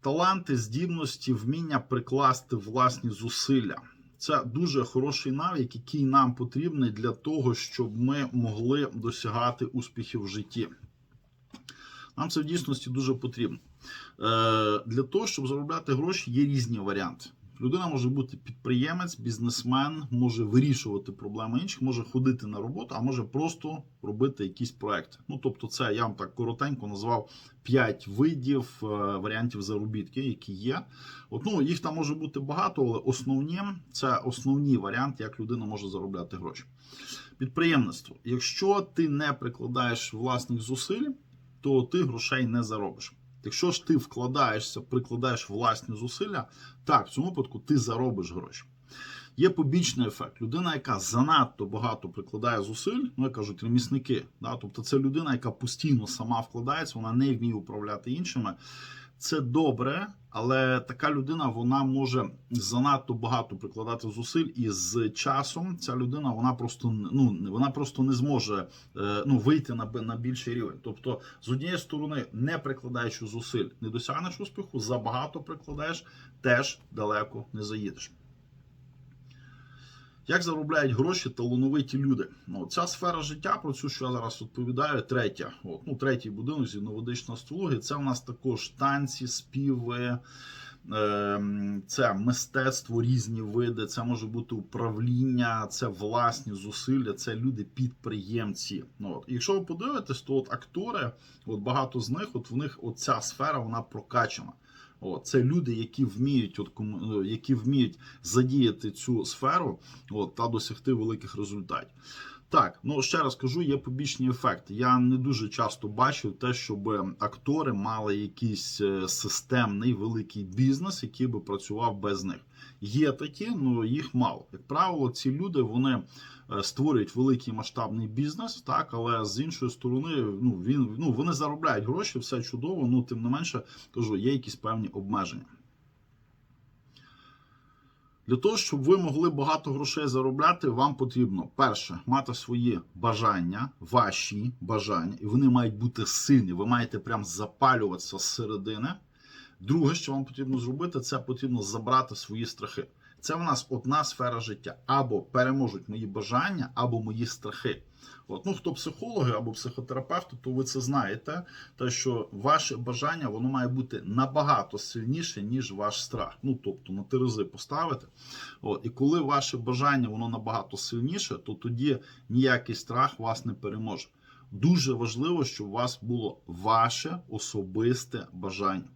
таланти, здібності, вміння прикласти власні зусилля. Це дуже хороший навик, який нам потрібний для того, щоб ми могли досягати успіхів в житті. Нам це в дійсності дуже потрібно. Е, Для того, щоб заробляти гроші, є різні варіанти. Людина може бути підприємець, бізнесмен, може вирішувати проблеми інших, може ходити на роботу, а може просто робити якісь проекти. Ну тобто, це я вам так коротенько назвав 5 видів е, варіантів заробітки, які є. От, ну, їх там може бути багато, але основні це основні варіанти, як людина може заробляти гроші. Підприємництво. Якщо ти не прикладаєш власних зусиль, то ти грошей не заробиш. Якщо ж ти вкладаєшся, прикладаєш власні зусилля, так, в цьому випадку ти заробиш гроші. Є побічний ефект. Людина, яка занадто багато прикладає зусиль, ну як кажуть, ремісники. Да? Тобто це людина, яка постійно сама вкладається, вона не вміє управляти іншими. Це добре, але така людина вона може занадто багато прикладати зусиль, і з часом ця людина вона просто ну вона просто не зможе е, ну вийти на на більший рівень. Тобто, з однієї сторони, не прикладаючи зусиль, не досягнеш успіху, забагато прикладаєш, теж далеко не заїдеш. Як заробляють гроші талановиті люди? Ну, ця сфера життя, про цю, що я зараз відповідаю, третя. От, ну, третій будинок з інновадичної астрології. Це в нас також танці, співи, ем, це мистецтво, різні види, це може бути управління, це власні зусилля, це люди-підприємці. Ну, от. І якщо ви подивитесь, то от актори, от багато з них, от в них ця сфера вона прокачана. О, це люди, які вміють, от, е, які вміють задіяти цю сферу от, та досягти великих результатів. Так, ну ще раз кажу, є побічні ефекти. Я не дуже часто бачив те, щоб актори мали якийсь е, системний великий бізнес, який би працював без них. Є такі, але їх мало. Як правило, ці люди вони е, створюють великий масштабний бізнес, так, але з іншої сторони, ну він ну вони заробляють гроші, все чудово. Ну тим не менше, кажу, є якісь певні обмеження. Для того, щоб ви могли багато грошей заробляти, вам потрібно перше мати свої бажання, ваші бажання, і вони мають бути сильні. Ви маєте прям запалюватися зсередини. Друге, що вам потрібно зробити, це потрібно забрати свої страхи. Це в нас одна сфера життя. Або переможуть мої бажання, або мої страхи. От, ну, хто психологи або психотерапевти, то ви це знаєте, те, що ваше бажання воно має бути набагато сильніше, ніж ваш страх. Ну, тобто на терези поставити. От, і коли ваше бажання воно набагато сильніше, то тоді ніякий страх вас не переможе. Дуже важливо, щоб у вас було ваше особисте бажання.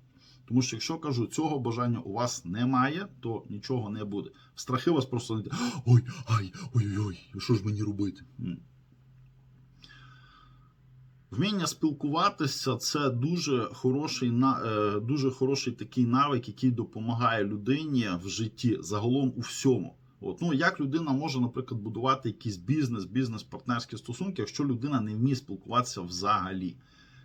Тому що якщо кажу, цього бажання у вас немає, то нічого не буде. Страхи вас просто не ой, ай, ой-ой-ой, що ж мені робити? Вміння спілкуватися це дуже хороший е, дуже хороший такий навик, який допомагає людині в житті загалом у всьому. От ну як людина може, наприклад, будувати якийсь бізнес, бізнес-партнерські стосунки, якщо людина не вміє спілкуватися взагалі,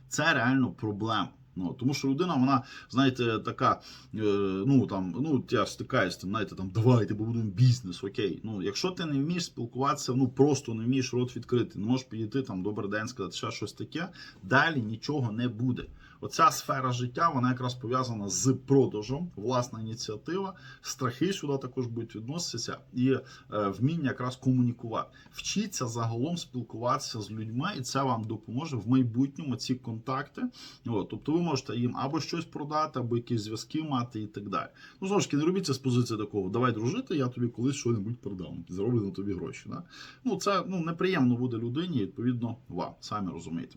це реально проблема. Ну, тому що людина, вона, знаєте, така, е, ну там, ну я стикаюсь там, знаєте, там давайте побудемо бізнес, окей. Ну, якщо ти не вмієш спілкуватися, ну просто не вмієш рот відкрити, не можеш підійти там добрий день, сказати ще щось таке, далі нічого не буде. Оця сфера життя, вона якраз пов'язана з продажем, власна ініціатива, страхи сюди також будуть відноситися, і е, вміння якраз комунікувати. Вчіться загалом спілкуватися з людьми, і це вам допоможе в майбутньому ці контакти. От, тобто ви можете їм або щось продати, або якісь зв'язки мати і так далі. Ну, знову ж таки, не робіть це з позиції такого. Давай дружити, я тобі колись щось продам, зароблю на тобі гроші. Да? Ну, це ну, неприємно буде людині, відповідно, вам, самі розумієте.